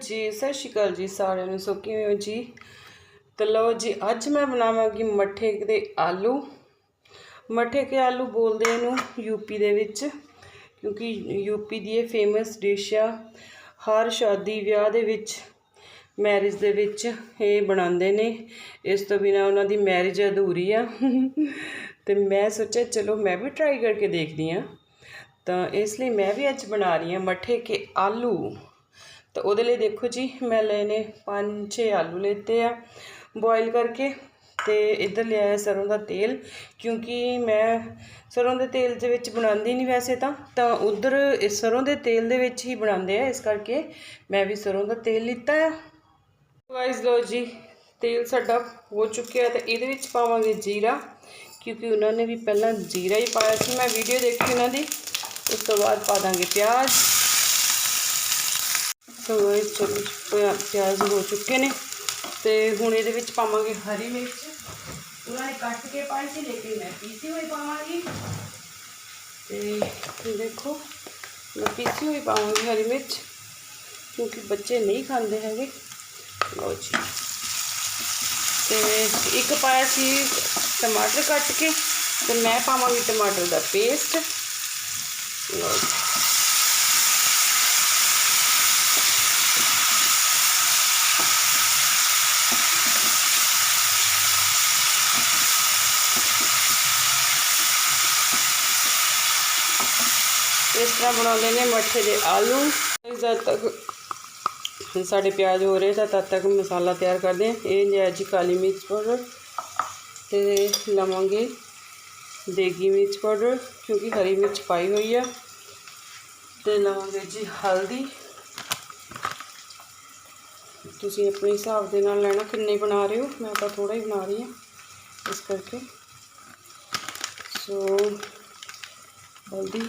ਜੀ, ਸਤਿ ਸ਼੍ਰੀ ਅਕਾਲ ਜੀ ਸਾਰਿਆਂ ਨੂੰ। ਸੋ ਕਿਵੇਂ ਹੋ ਜੀ? ਤੇ ਲਓ ਜੀ, ਅੱਜ ਮੈਂ ਬਣਾਵਾਂਗੀ ਮੱਠੇ ਦੇ ਆਲੂ। ਮੱਠੇ ਕੇ ਆਲੂ ਬੋਲਦੇ ਇਹਨੂੰ ਯੂਪੀ ਦੇ ਵਿੱਚ, ਕਿਉਂਕਿ ਯੂਪੀ ਦੀ ਇਹ ਫੇਮਸ ਡਿਸ਼ ਆ। ਹਰ ਸ਼ਾਦੀ, ਵਿਆਹ ਦੇ ਵਿੱਚ ਮੈਰਿਜ ਦੇ ਵਿੱਚ ਇਹ ਬਣਾਉਂਦੇ ਨੇ। ਇਸ ਤੋਂ ਬਿਨਾ ਉਹਨਾਂ ਦੀ ਮੈਰਿਜ ਅਧੂਰੀ ਆ। ਤੇ ਮੈਂ ਸੋਚਿਆ, ਚਲੋ ਮੈਂ ਵੀ ਟਰਾਈ ਕਰਕੇ ਦੇਖਦੀ ਆ ਤਾਂ ਇਸ ਲਈ ਮੈਂ ਵੀ ਅੱਜ ਬਣਾ ਰਹੀ ਹਾਂ ਮੱਠੇ ਕੇ ਆਲੂ। ਤਾਂ ਉਹਦੇ ਲਈ ਦੇਖੋ ਜੀ, ਮੈਂ ਲਏ ਨੇ 5-6 ਆਲੂ ਲੈਤੇ ਆ। ਬੋਇਲ ਕਰਕੇ ਤੇ ਇੱਧਰ ਲਿਆਇਆ ਹੈ ਸਰੋਂ ਦਾ ਤੇਲ। ਕਿਉਂਕਿ ਮੈਂ ਸਰੋਂ ਦੇ ਤੇਲ ਦੇ ਵਿੱਚ ਬਣਾਉਂਦੀ ਨਹੀਂ ਵੈਸੇ ਤਾਂ ਤਾਂ ਉਧਰ ਇਸ ਸਰੋਂ ਦੇ ਤੇਲ ਦੇ ਵਿੱਚ ਹੀ ਬਣਾਉਂਦੇ ਆ। ਇਸ ਕਰਕੇ ਮੈਂ ਵੀ ਸਰੋਂ ਦਾ ਤੇਲ ਲਿੱਤਾ ਆ। ਗਾਇਸ ਲੋ ਜੀ, ਤੇਲ ਸਾਡਾ ਹੋ ਚੁੱਕਿਆ ਤੇ ਇਹਦੇ ਵਿੱਚ ਪਾਵਾਂਗੇ ਜੀਰਾ, ਕਿਉਂਕਿ ਉਹਨਾਂ ਨੇ ਵੀ ਪਹਿਲਾਂ ਜੀਰਾ ਹੀ ਪਾਇਆ ਸੀ। ਮੈਂ ਵੀਡੀਓ ਦੇਖੀ ਉਹਨਾਂ ਦੀ, ਉਸ ਤੋਂ ਬਾਅਦ ਪਾ ਦਾਂਗੇ ਪਿਆਜ਼। ਸੋ ਗਾਇਸ ਚਲੋ ਪਿਆ- ਪਿਆਜ਼ ਹੋ ਚੁੱਕੇ ਨੇ ਤੇ ਹੁਣ ਇਹਦੇ ਵਿੱਚ ਪਾਵਾਂਗੇ ਹਰੀ ਮਿਰਚ। ਉਹਨਾਂ ਨੇ ਕੱਟ ਕੇ ਪਾਈ ਸੀ, ਲੇਕਿਨ ਮੈਂ ਪੀਸੀ ਹੋਈ ਪਾਵਾਂਗੀ। ਤੇ ਦੇਖੋ, ਮੈਂ ਪੀਸੀ ਹੋਈ ਪਾਵਾਂਗੀ ਹਰੀ ਮਿਰਚ, ਕਿਉਂਕਿ ਬੱਚੇ ਨਹੀਂ ਖਾਂਦੇ ਹੈਗੇ। ਲਓ ਜੀ। ਤੇ ਇੱਕ ਪਾਇਆ ਸੀ ਟਮਾਟਰ ਕੱਟ ਕੇ, ਤੇ ਮੈਂ ਪਾਵਾਂਗੀ ਟਮਾਟਰ ਦਾ ਪੇਸਟ। ਲਓ ਜੀ। ਇਸ ਤਰ੍ਹਾਂ ਬਣਾਉਂਦੇ ਨੇ ਮੱਠੇ ਦੇ ਆਲੂ। ਜਦ ਤੱਕ ਸਾਡੇ ਪਿਆਜ਼ ਹੋ ਰਹੇ ਤਾਂ ਤਦ ਤੱਕ ਮਸਾਲਾ ਤਿਆਰ ਕਰਦੇ ਹਾਂ। ਇਹ ਲਿਆ ਜੀ ਕਾਲੀ ਮਿਰਚ ਪਾਊਡਰ ਤੇ ਲਵਾਂਗੇ ਦੇਗੀ ਮਿਰਚ ਪਾਊਡਰ, ਕਿਉਂਕਿ ਹਰੀ ਮਿਰਚ ਪਾਈ ਹੋਈ ਆ। ਤੇ ਲਵਾਂਗੇ ਜੀ ਹਲਦੀ। ਤੁਸੀਂ ਆਪਣੇ ਹਿਸਾਬ ਦੇ ਨਾਲ ਲੈਣਾ, ਕਿੰਨੇ ਬਣਾ ਰਹੇ ਹੋ? ਮੈਂ ਤਾਂ ਥੋੜਾ ਹੀ ਬਣਾ ਰਹੀ ਹਾਂ, ਇਸ ਕਰਕੇ। ਸੋ, ਹਲਦੀ।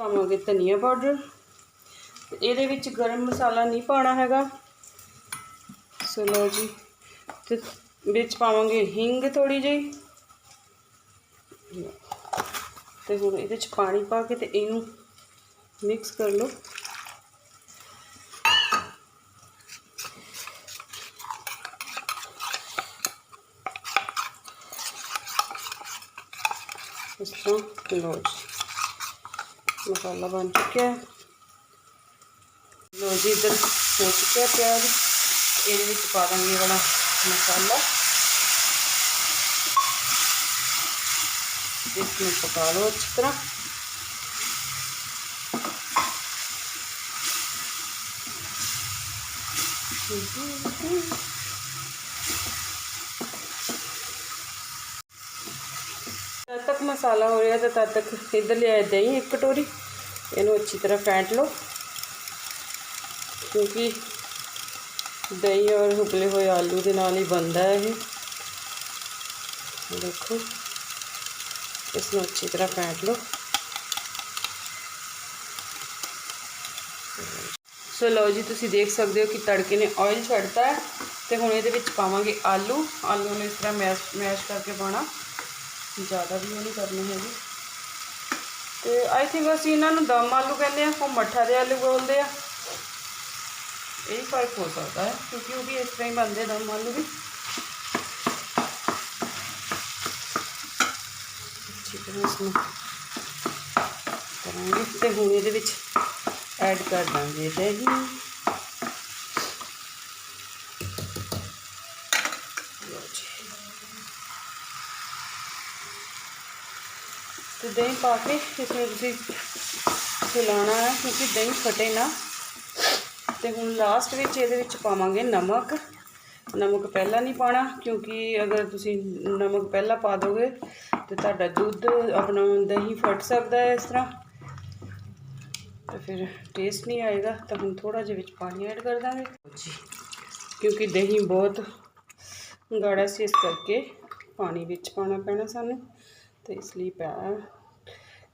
ਪਾਵਾਂਗੇ ਧਨੀਆ ਪਾਊਡਰ ਇਹਦੇ ਵਿੱਚ ਗਰਮ ਮਸਾਲਾ ਨਹੀਂ ਪਾਣਾ ਹੈਗਾ। ਸੋ ਲਓ ਜੀ, ਤੇ ਵਿੱਚ ਪਾਵਾਂਗੇ ਹਿੰਗ ਥੋੜੀ ਜਿਹੀ। ਤੇ ਹੁਣ ਇਹਦੇ ਚ ਪਾਣੀ ਪਾ ਕੇ ਤੇ ਇਹਨੂੰ ਮਿਕਸ ਕਰ ਲਓ। ਇਸ ਤਰ੍ਹਾਂ, ਲਓ ਜੀ। ਮਸਾਲਾ ਬਣ ਚੁੱਕਿਆ ਹੈ। ਲੋ ਜੀ, ਇਧਰ ਹੋ ਚੁੱਕਿਆ ਪਿਆਜ਼। ਇਹਦੇ ਵਿੱਚ ਪਾ ਦਾਂਗੇ ਵਾਲਾ ਮਸਾਲਾ। ਇਸ ਨੂੰ ਪਕਾ ਲਓ ਅੱਛੀ ਤਰ੍ਹਾਂ। ਜਦ ਤੱਕ ਮਸਾਲਾ ਹੋ ਰਿਹਾ ਤਾਂ ਤਦ ਤੱਕ ਇੱਧਰ ਲਿਆਇਆ ਦਹੀਂ ਇੱਕ ਕਟੋਰੀ ਇਹਨੂੰ ਅੱਛੀ ਤਰ੍ਹਾਂ ਫੈਂਟ ਲਓ। ਕਿਉਂਕਿ ਦਹੀਂ ਔਰ ਹੁਕਲੇ ਹੋਏ ਆਲੂ ਦੇ ਨਾਲ ਹੀ ਬਣਦਾ ਹੈ ਇਹ। ਦੇਖੋ ਇਸ ਨੂੰ ਅੱਛੀ ਤਰ੍ਹਾਂ ਫੈਂਟ ਲਓ। ਸੋ ਲਓ ਜੀ, ਤੁਸੀਂ ਦੇਖ ਸਕਦੇ ਹੋ ਕਿ ਤੜਕੇ ਨੇ ਆਇਲ ਛੱਡਤਾ ਹੈ ਤੇ ਹੁਣ ਇਹਦੇ ਵਿੱਚ ਪਾਵਾਂਗੇ ਆਲੂ। ਆਲੂ ਨੂੰ ਇਸ ਤਰ੍ਹਾਂ ਮੈਸ਼ ਮੈਸ਼ ਕਰਕੇ ਪਾਉਣਾ। ਜ਼ਿਆਦਾ ਵੀ ਨਹੀਂ ਕਰਨੀ ਹੈਗੀ। ਤੇ ਆਈ ਥਿੰਕ ਅਸੀਂ ਇਹਨਾਂ ਨੂੰ ਦਮ ਆਲੂ ਕਹਿੰਦੇ ਆ ਉਹ ਮੱਠਾ ਦੇ ਆਲੂ ਬੋਲਦੇ ਆ। ਇਹ ਫ਼ਰਕ ਹੋ ਸਕਦਾ ਹੈ, ਕਿਉਂਕਿ ਉਹ ਵੀ ਇਸ ਤਰ੍ਹਾਂ ਹੀ ਬਣਦੇ ਦਮ ਆਲੂ ਵੀ। ਅੱਛੀ ਇਸ ਨੂੰ ਕਰਾਂਗੇ ਤੇ ਹੁਣ ਇਹਦੇ ਵਿੱਚ ਐਡ ਕਰ ਦਾਂਗੇ ਦਹੀਂ ਤੇ ਦਹੀਂ ਪਾ ਕੇ ਇਸ ਨੂੰ ਤੁਸੀਂ ਹਿਲਾਉਣਾ ਹੈ ਕਿਉਂਕਿ ਦਹੀਂ ਫਟੇ ਨਾ। ਤੇ ਹੁਣ ਲਾਸਟ ਵਿੱਚ ਇਹਦੇ ਵਿੱਚ ਪਾਵਾਂਗੇ ਨਮਕ। ਨਮਕ ਪਹਿਲਾਂ ਨਹੀਂ ਪਾਣਾ ਕਿਉਂਕਿ ਅਗਰ ਤੁਸੀਂ ਨਮਕ ਪਹਿਲਾਂ ਪਾ ਦੋਗੇ ਤੇ ਤੁਹਾਡਾ ਦੁੱਧ ਆਪਣਾ ਦਹੀਂ ਫਟ ਸਕਦਾ ਹੈ ਇਸ ਤਰ੍ਹਾਂ। ਤੇ ਫਿਰ ਟੇਸਟ ਨਹੀਂ ਆਏਗਾ ਤਾਂ ਹੁਣ ਥੋੜਾ ਜਿਹਾ ਵਿੱਚ ਪਾਣੀ ਐਡ ਕਰ ਦਾਂਗੇ। ਕਿਉਂਕਿ ਦਹੀਂ ਬਹੁਤ ਗਾੜਾ ਸੀ ਇਸ ਕਰਕੇ। ਪਾਣੀ ਵਿੱਚ ਪਾਉਣਾ ਪੈਣਾ ਸਾਨੂੰ ਤੇ ਇਸ ਲਈ ਪਾ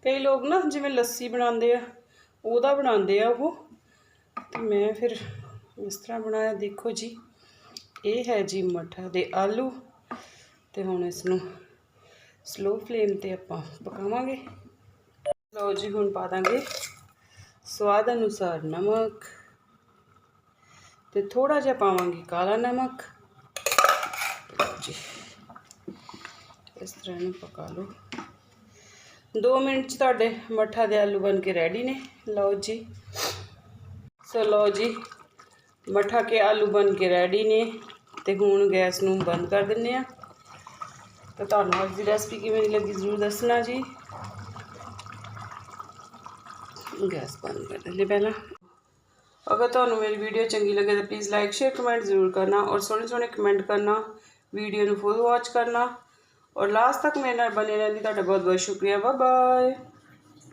ਕਈ ਲੋਕ ਨਾ ਜਿਵੇਂ ਲੱਸੀ ਬਣਾਉਂਦੇ ਆ, ਉਹਦਾ ਬਣਾਉਂਦੇ ਆ ਉਹ। ਤੇ ਮੈਂ ਫਿਰ ਇਸ ਤਰ੍ਹਾਂ ਬਣਾਇਆ, ਦੇਖੋ ਜੀ, ਇਹ ਹੈ ਜੀ ਮਠਾ ਦੇ ਆਲੂ ਤੇ ਹੁਣ ਇਸ ਨੂੰ ਸਲੋ ਫਲੇਮ ਤੇ ਆਪਾਂ ਪਕਾਵਾਂਗੇ। ਲਓ ਜੀ, ਹੁਣ ਪਾ ਦਾਂਗੇ। ਸਵਾਦ ਅਨੁਸਾਰ ਨਮਕ ਤੇ ਥੋੜਾ ਜਿਹਾ ਪਾਵਾਂਗੇ ਕਾਲਾ ਨਮਕ ਜੀ ਇਸ ਤਰ੍ਹਾਂ ਨੂੰ ਪਕਾ ਲਓ। 2 ਮਿੰਟ ਚ ਤੁਹਾਡੇ ਮੱਠਾ ਦੇ ਆਲੂ ਬਣ ਕੇ ਰੈਡੀ ਨੇ। ਲਓ ਜੀ। ਸੋ ਲਓ ਜੀ, ਮੱਠਾ ਕੇ ਆਲੂ ਬਣ ਕੇ ਰੈਡੀ ਨੇ ਤੇ ਹੁਣ ਗੈਸ ਨੂੰ ਬੰਦ ਕਰ ਦਿੰਨੇ ਆ ਤਾਂ ਤੁਹਾਨੂੰ ਅੱਜ ਦੀ ਰੈਸਪੀ ਕਿਵੇਂ ਲੱਗੀ ਜ਼ਰੂਰ ਦੱਸਣਾ ਜੀ। ਗੈਸ ਬੰਦ ਕਰ ਦਿੰਦੇ ਪਹਿਲਾਂ। ਅਗਰ ਤੁਹਾਨੂੰ ਮੇਰੀ ਵੀਡੀਓ ਚੰਗੀ ਲੱਗੇ ਤਾਂ ਪਲੀਜ਼ ਲਾਈਕ ਸ਼ੇਅਰ ਕਮੈਂਟ ਜ਼ਰੂਰ ਕਰਨਾ ਔਰ ਸੋਹਣੇ ਸੋਹਣੇ ਕਮੈਂਟ ਕਰਨਾ ਵੀਡੀਓ ਨੂੰ ਫੁੱਲ ਵਾਚ ਕਰਨਾ। ਔਰ ਲਾਸਟ ਤੱਕ ਮੇਰੇ ਨਾਲ ਬਣੇ ਰਹਿਣ ਤੁਹਾਡਾ ਬਹੁਤ ਬਹੁਤ ਸ਼ੁਕਰੀਆ। Bye bye